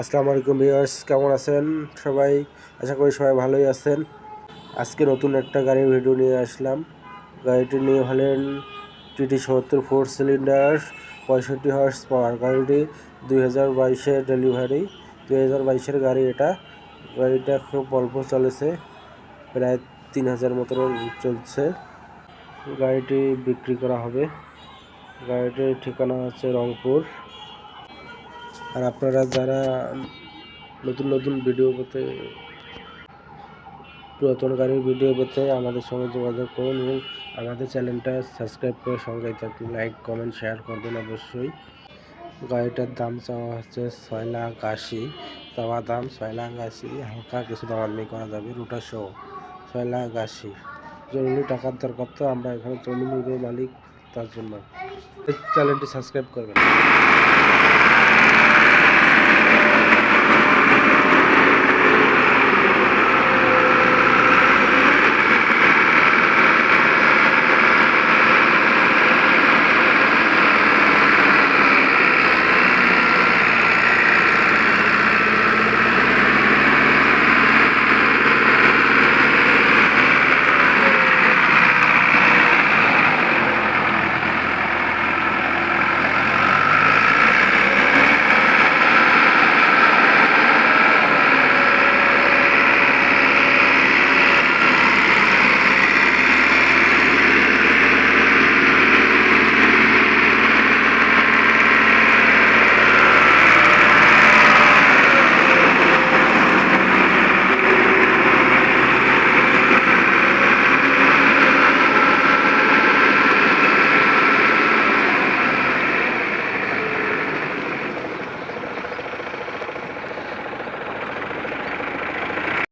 আসসালামু আলাইকুম ভিউয়ার্স, কেমন আছেন সবাই? আশা করি সবাই ভালোই আছেন। আজকে নতুন একটা গাড়ির ভিডিও নিয়ে আসলাম। গাড়িটি নিয়ে হলেন টিটি সত্তর ফোর সিলিন্ডার পঁয়ষট্টি হর্স পাওয়ার গাড়িটি দুই হাজার বাইশের ডেলিভারি দুই হাজার বাইশের গাড়ি এটা। গাড়িটা খুব অল্প চলেছে, প্রায় তিন হাজার মতো চলছে। গাড়িটি বিক্রি করা হবে। গাড়িটির ঠিকানা হচ্ছে রংপুর। আর আপনারা যারা নতুন নতুন ভিডিও পেতে, পুরাতন গাড়ির ভিডিও পেতে আমাদের সঙ্গে যোগাযোগ করুন এবং আমাদের চ্যানেলটা সাবস্ক্রাইব করে সঙ্গে থাকুন। লাইক কমেন্ট শেয়ার করবেন অবশ্যই। গাড়িটার দাম চাওয়া হচ্ছে ছয় লাখ আশি। চাওয়া দাম ছয় লাখ আশি। হালকা কিছু দাম দামাদামি করা যাবে। রুটা সহ ছয় লাখ আশি। জরুরি টাকার দরকার তো আমরা এখানে জমি নিবে মালিক, তার জন্য। চ্যানেলটি সাবস্ক্রাইব করবেন।